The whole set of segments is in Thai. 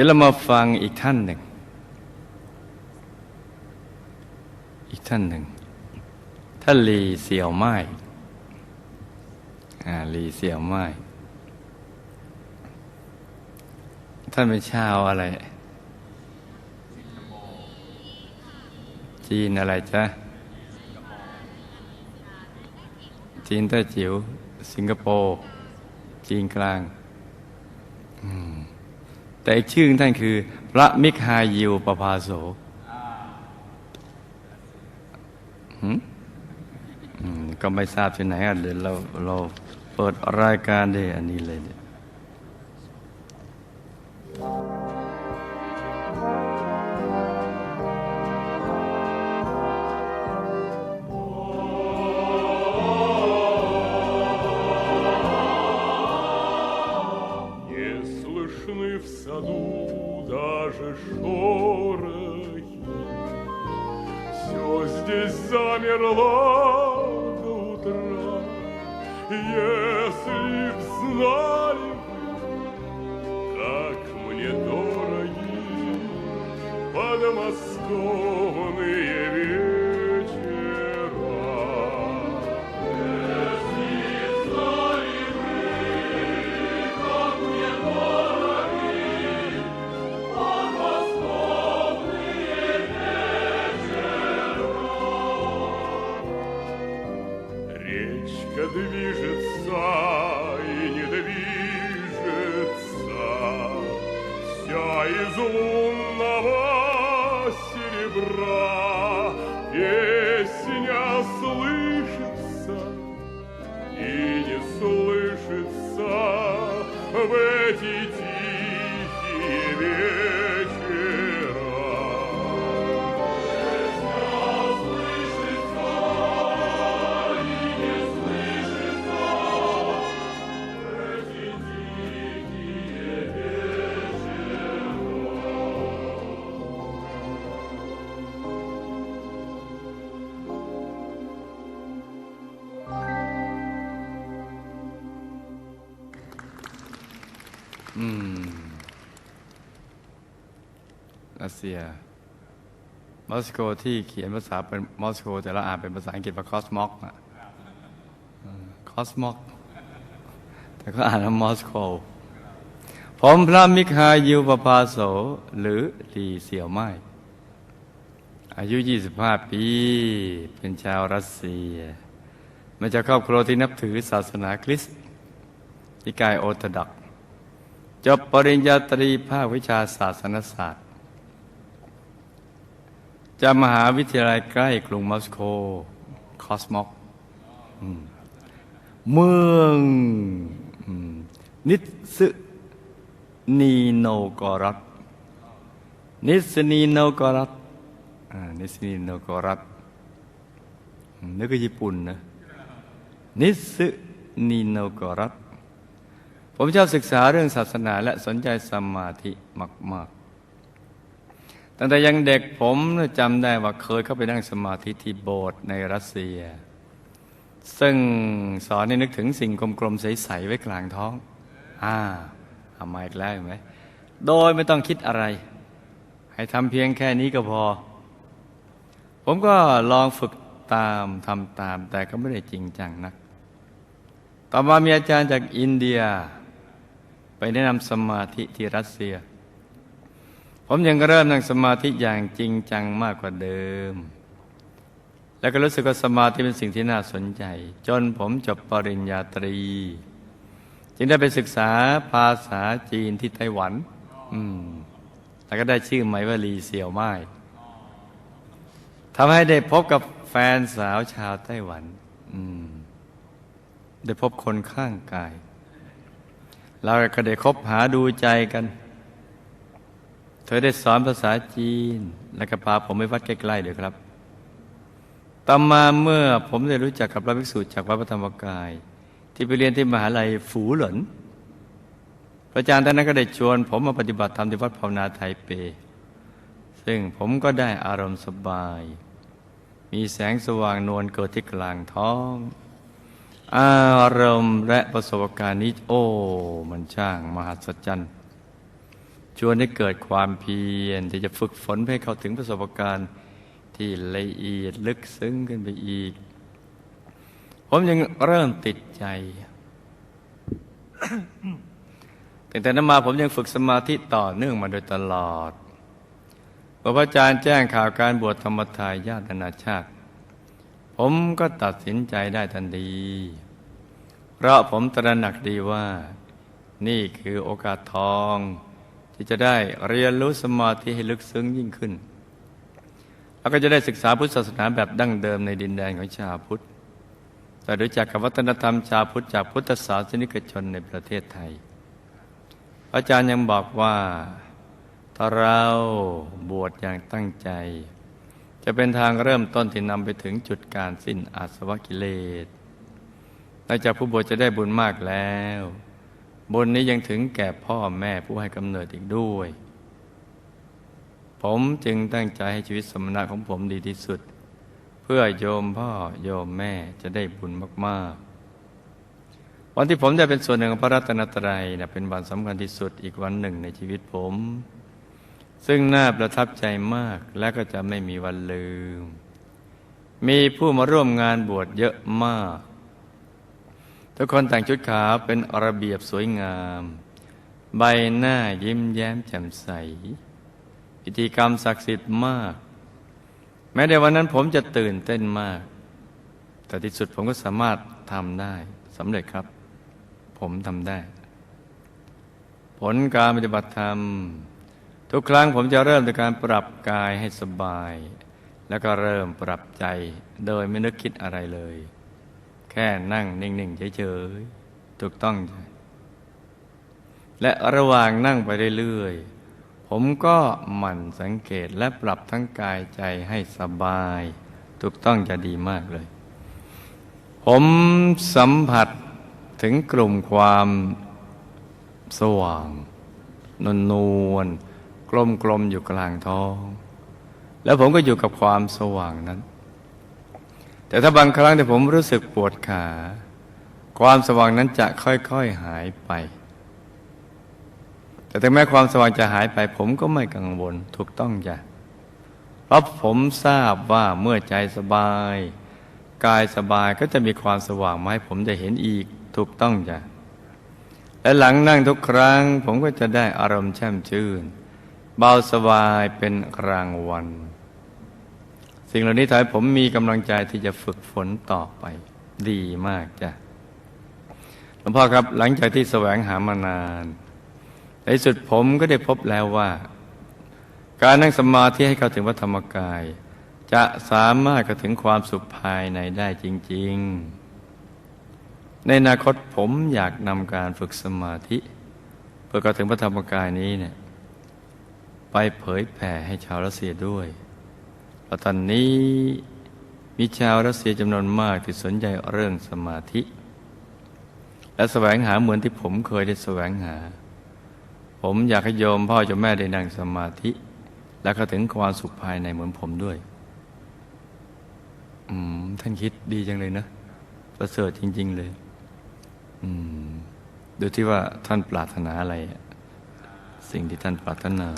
ดี๋ยวเรามาฟังอีกท่านหนึ่ง อีกท่านหนึ่ง ท่านลีเสี่ยวไม้อ่าลีเสี่ยวไม้ท่านเป็นชาวอะไร จีนอะไรจ๊ะ จีนใต้จิ๋ว สิงคโปร์ จีนกลาง แต่อีกชื่อของท่านคือ พระมิคฮายิวประภาโสหืมอืมก็ไม่ทราบที่ไหนอะเดี๋ยวเราเราเปิดรายการได้อันนี้เลยเนี่ย Если б знали как мне дороги подмосковные Jesus. รัสเซีย มอสโกที่เขียนภาษาเป็นมอสโก แต่เราอ่านเป็นภาษาอังกฤษว่าคอสมอกอะคอสมอก แต่ก็อ่านว่ามอสโก ผมพระมิคายิวปปาโส หรือลีเสี่ยวไม้อายุ 25 ปี เป็นชาวรัสเซีย มาจากครอบครัวที่นับถือศาสนาคริสต์นิกายโอร์โธดอก จบปริญญาตรีภาควิชาศาสนศาสตร์จากมหาวิทยาลัยใกล้กรุงมอสโกคอสมอกอืมเมืองนิสนีโนกรัตนิสนีโนกรัตอ่านิสนีโนกรัตอืมนึกว่าญี่ปุ่นนะนิสนีโนกรัต ผมชอบศึกษาเรื่องศาสนาและสนใจสมาธิมาก ๆ ตั้งแต่ยังเด็กผมจำได้ว่าเคยเข้าไปนั่งสมาธิที่โบสถ์ในรัสเซีย ซึ่งสอนให้นึกถึงสิ่งกลมๆใส ๆ ไว้กลางท้อง อ่าทำมาอีกแล้วเห็นไหม โดยไม่ต้องคิดอะไร ให้ทำเพียงแค่นี้ก็พอ ผมก็ลองฝึกตามทำตามแต่ก็ไม่ได้จริงจังนัก ต่อมามีอาจารย์จากอินเดีย ไปแนะนำสมาธิที่รัสเซีย ผมยังเริ่มนั่งสมาธิอย่างจริงจังมากกว่าเดิม แล้วก็รู้สึกว่าสมาธิเป็นสิ่งที่น่าสนใจ จนผมจบปริญญาตรี จึงได้ไปศึกษาภาษาจีนที่ไต้หวัน อืมแล้วก็ได้ชื่อใหม่ว่าลีเสี่ยวไม้ทำให้ได้พบกับแฟนสาวชาวไต้หวัน อืม ได้พบคนข้างกาย เราก็ได้คบหาดูใจกัน เธอได้สอนภาษาจีน และก็พาผมไปวัดใกล้ๆเดี๋ยวครับต่อมาเมื่อผมได้รู้จักกับพระภิกษุจากวัดพระธรรมกาย ที่ไปเรียนที่มหาลัยฝูหลนพระอาจารย์ท่านนั้นก็ได้ชวน ผมมาปฏิบัติธรรมที่วัดภาวนาไทเป ซึ่งผมก็ได้อารมณ์สบาย มีแสงสว่างนวลเกิดที่กลางท้อง อารมณ์และประสบการณ์นี้ โอ้ มันช่างมหัศจรรย์ชวนให้เกิดความเพียรที่จะฝึกฝนให้เข้าถึงประสบการณ์ที่ละเอียดลึกซึ้งขึ้นไปอีก ผมยังเริ่มติดใจตั้งแต่นั้นมาผมยังฝึกสมาธิต่อเนื่องมาโดยตลอดพระอาจารย์แจ้งข่าวการบวชธรรมทายญาทนานาชาติ ผมก็ตัดสินใจได้ทันที เพราะผมตระหนักดีว่า นี่คือโอกาสทอง ที่จะได้เรียนรู้สมาธิให้ลึกซึ้งยิ่งขึ้น แล้วก็จะได้ศึกษาพุทธศาสนาแบบดั้งเดิมในดินแดนของชาวพุทธแต่รู้จักกับวัฒนธรรมชาวพุทธจากพุทธศาสนิกชนในประเทศไทย อาจารย์ยังบอกว่า ถ้าเราบวชอย่างตั้งใจ จะเป็นทางเริ่มต้นที่นำไปถึงจุดการสิ้นอาสวะกิเลสนอกจากผู้บวชจะได้บุญมากแล้ว บุญนี้ยังถึงแก่พ่อแม่ผู้ให้กำเนิดอีกด้วย ผมจึงตั้งใจให้ชีวิตสมณะของผมดีที่สุด เพื่อโยมพ่อโยมแม่จะได้บุญมากๆ วันที่ผมได้เป็นส่วนหนึ่งของพระรัตนตรัยนะเป็นวันสำคัญที่สุดอีกวันหนึ่งในชีวิตผม ซึ่งน่าประทับใจมากและก็จะไม่มีวันลืม มีผู้มาร่วมงานบวชเยอะมาก ทุกคนแต่งชุดขาวเป็นระเบียบสวยงาม ใบหน้ายิ้มแย้มแจ่มใสพิธีกรรมศักดิ์สิทธิ์มาก แม้ในวันนั้นผมจะตื่นเต้นมาก แต่ที่สุดผมก็สามารถทำได้สำเร็จครับ ผมทำได้ ผลการปฏิบัติธรรม ทุกครั้งผมจะเริ่มจากการปรับกายให้สบาย แล้วก็เริ่มปรับใจโดยไม่นึกคิดอะไรเลย แค่นั่งนิ่ง ๆ เฉย ๆ ถูกต้อง และระหว่างนั่งไปเรื่อยๆ ผมก็หมั่นสังเกตและปรับทั้งกายใจให้สบาย ถูกต้องจะดีมากเลย ผมสัมผัสถึงกลุ่มความสว่างนวลนวลกลม กลมๆอยู่กลางท้อง แล้วผมก็อยู่กับความสว่างนั้น แต่ถ้าบางครั้งที่ผมรู้สึกปวดขา ความสว่างนั้นจะค่อยๆหายไป แต่ถึงแม้ความสว่างจะหายไป ผมก็ไม่กังวลถูกต้องจ้ะเพราะผมทราบว่าเมื่อใจสบาย กายสบายก็จะมีความสว่างมาให้ผมจะเห็นอีกถูกต้องจ้ะและหลังนั่งทุกครั้ง ผมก็จะได้อารมณ์แช่มชื่น เบาสบายเป็นรางวัล สิ่งเหล่านี้ทำให้ผมมีกำลังใจที่จะฝึกฝนต่อไป ดีมากจ้ะหลวงพ่อครับหลังจากที่แสวงหามานาน ในสุดผมก็ได้พบแล้วว่า การนั่งสมาธิให้เข้าถึงพระธรรมกาย จะสามารถเข้าถึงความสุขภายในได้จริง ๆ ในอนาคตผมอยากนำการฝึกสมาธิ เพื่อเข้าถึงพระธรรมกายนี้เนี่ย ไปเผยแผ่ให้ชาวรัสเซียด้วยเพราะตอนนี้มีชาวรัสเซียจำนวนมากที่สนใจเรื่องสมาธิ และแสวงหาเหมือนที่ผมเคยได้แสวงหา ผมอยากให้โยมพ่อโยมแม่ได้นั่งสมาธิ และเข้าถึงความสุขภายในเหมือนผมด้วย อืม ท่านคิดดีจังเลยนะประเสริฐจริง ๆ เลย อืม ดูที่ว่าท่านปรารถนาอะไรอะ สิ่งที่ท่านปรารถนา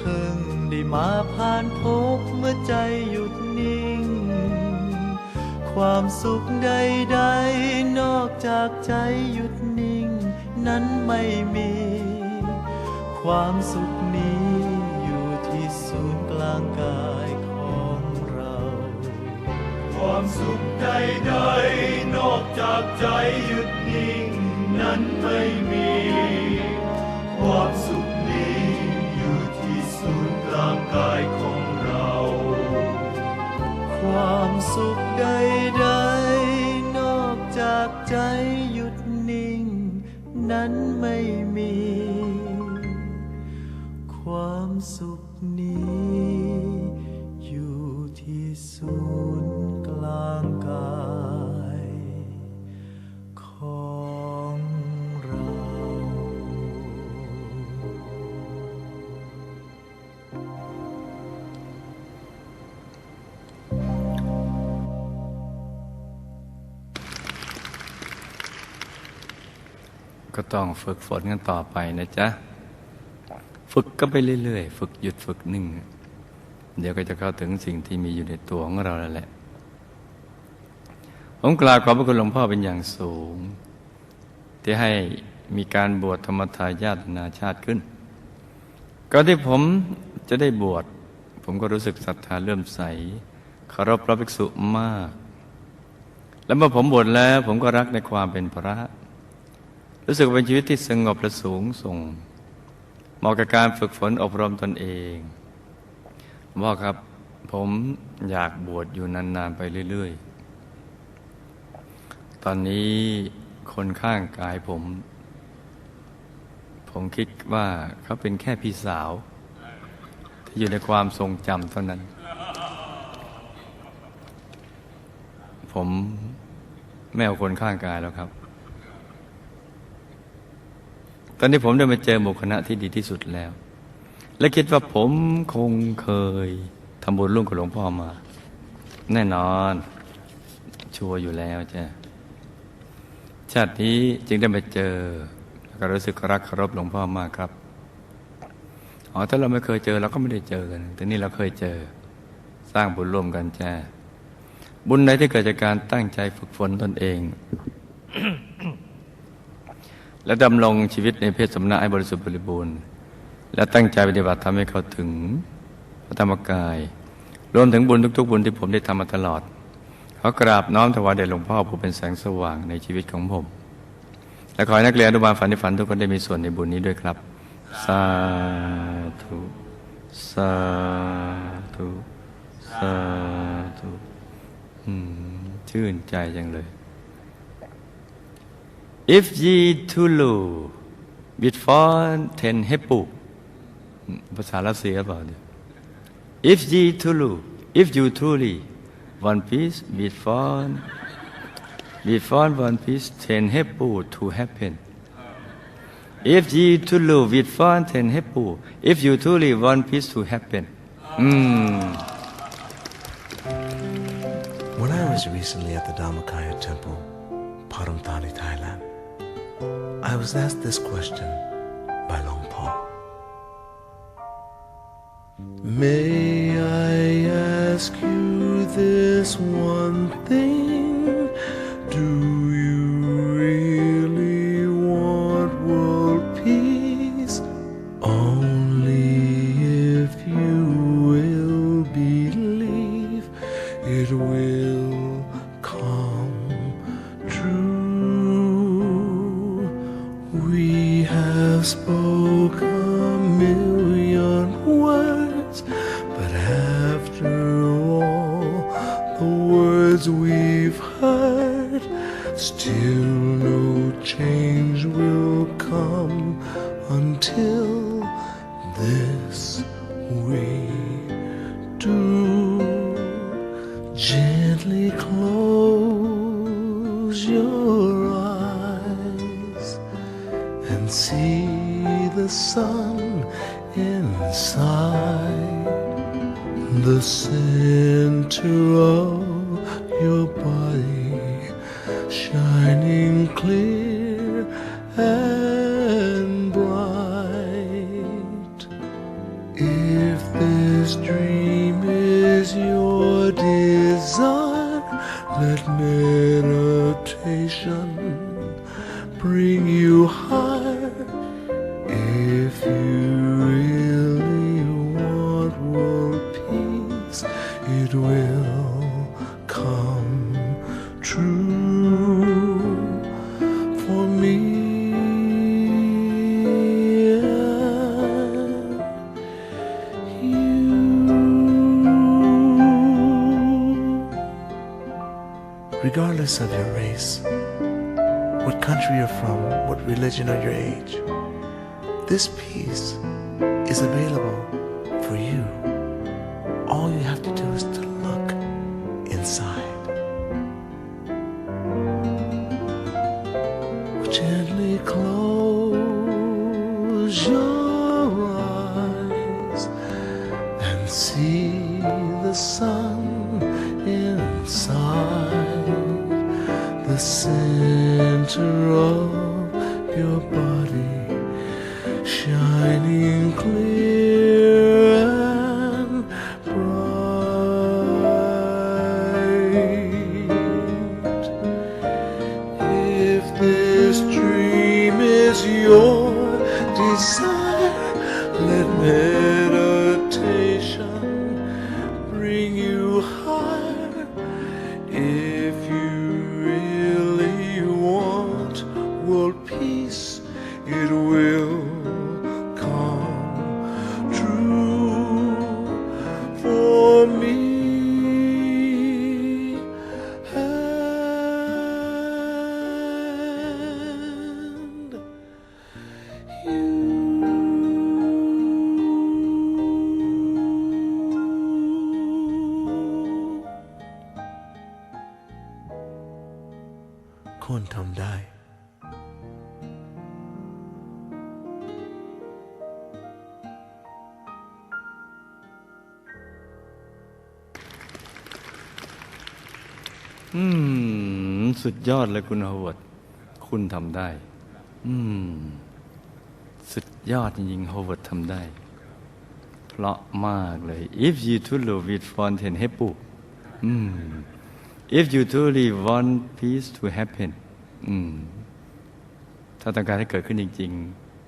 เพิ่งได้มาผ่านพบเมื่อใจหยุดนิ่ง ความสุขใดๆ นอกจากใจหยุดนิ่ง นั้นไม่มี ความสุขนี้อยู่ที่ศูนย์กลางกายของเรา ความสุขใดๆ นอกจากใจหยุดนิ่ง นั้นไม่มี ความสุข กางกายของเรา ความสุขใดๆ นอกจากใจหยุดนิ่ง นั้นไม่มี ความสุขนี้ อยู่ที่ศูน ก็ต้องฝึกฝนกันต่อไปนะจ๊ะ ฝึกก็ไปเรื่อยๆ ฝึกหยุดฝึกนิ่ง เดี๋ยวก็จะเข้าถึงสิ่งที่มีอยู่ในตัวของเราแล้วแหละ ผมกราบขอบพระคุณหลวงพ่อเป็นอย่างสูง ที่ให้มีการบวชธรรมทายาทนาชาติขึ้นก่อนที่ผมจะได้บวช ผมก็รู้สึกศรัทธาเลื่อมใสเคารพพระภิกษุมาก และเมื่อผมบวชแล้ว ผมก็รักในความเป็นพระ รู้สึกเป็นชีวิตที่สงบและสูงส่ง เหมาะกับการฝึกฝนอบรมตนเองพ่อครับผมอยากบวชอยู่นาน ๆ ไปเรื่อย ๆ ตอนนี้คนข้างกายผม ผมคิดว่าเขาเป็นแค่พี่สาว ที่อยู่ในความทรงจำเท่านั้น ผมไม่เอาคนข้างกายแล้วครับ ตอนนี้ผมได้มาเจอหมู่คณะที่ดีที่สุดแล้ว และคิดว่าผมคงเคยทำบุญร่วมกับหลวงพ่อมา แน่นอน ชัวร์อยู่แล้วจ้ะชาตินี้จึงได้มาเจอแล้วก็รู้สึกรักเคารพหลวงพ่อมากครับอ๋อถ้าเราไม่เคยเจอเราก็ไม่ได้เจอกันแต่นี่เราเคยเจอ สร้างบุญร่วมกันจ้าบุญใดที่เกิดจากการตั้งใจฝึกฝนตนเอง และดำรงชีวิตในเพศสำนักให้บริสุทธิ์บริบูรณ์ และตั้งใจปฏิบัติทำให้เขาถึงพระธรรมกาย รวมถึงบุญทุก ๆ บุญที่ผมได้ทำมาตลอดขอกราบน้อมถวายแด่หลวงพ่อผู้เป็นแสงสว่างในชีวิตของผม และขอให้นักเรียนอนุบาลฝันในฝันทุกคนได้มีส่วนในบุญนี้ด้วยครับ สาธุ สาธุ สาธุชื่นใจจังเลย If ye Tulu with fun ten hepu ภาษารัสเซียเปล่าเนี่ย If ye Tulu if you truly one piece with fun with fun one piece ten hepu to happen If ye Tulu with fun ten hepu if you truly one piece to happen อืม When I was recently at the Dhammakaya temple, Paramthani, Thailand, I was asked this question by Long Paul. May I ask you this one close your eyes and see the sun inside the center of your body, shining clear this peace ทำได้ อืม สุดยอดเลยคุณฮาวเวิร์ดคุณทำได้ อืม สุดยอดจริงๆฮาวเวิร์ดทำได้ เพราะมากเลย if you truly with fountain ให้ปลูกอืม if you truly want peace to happen อืม ถ้าต้องการให้เกิดขึ้นจริง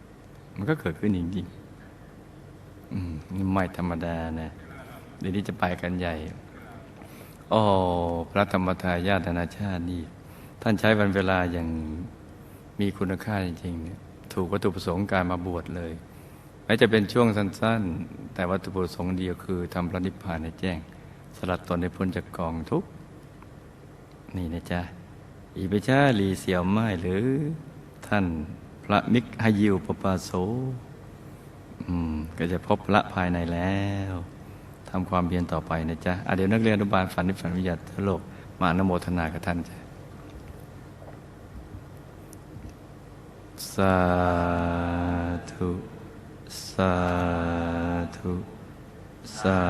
ๆ มันก็เกิดขึ้นจริงๆอืมไม่ธรรมดานะเดี๋ยวนี้จะไปกันใหญ่โอ้พระธรรมทายาทนาชาตินี่ ท่านใช้วันเวลาอย่างมีคุณค่าจริงๆเนี่ยถูกวัตถุประสงค์การมาบวชเลยแม้จะเป็นช่วงสั้น ๆ แต่วัตถุประสงค์เดียวคือทำพระนิพพานให้แจ้ง สลัดตนให้พ้นจากกองทุกนี่นะจ๊ะ อีไปชาลีเสี่ยวไม้หรือ ท่านพระมิกฮายิวปปาโสอืมก็จะพบพระภายในแล้วทำความเพียรต่อไปนะจ๊ะอะเดี๋ยวนักเรียนอนุบาลฝันนิฝันวิทยาโลก มาอนโมทนากับท่านจ้ะสาธุ สาธุ สา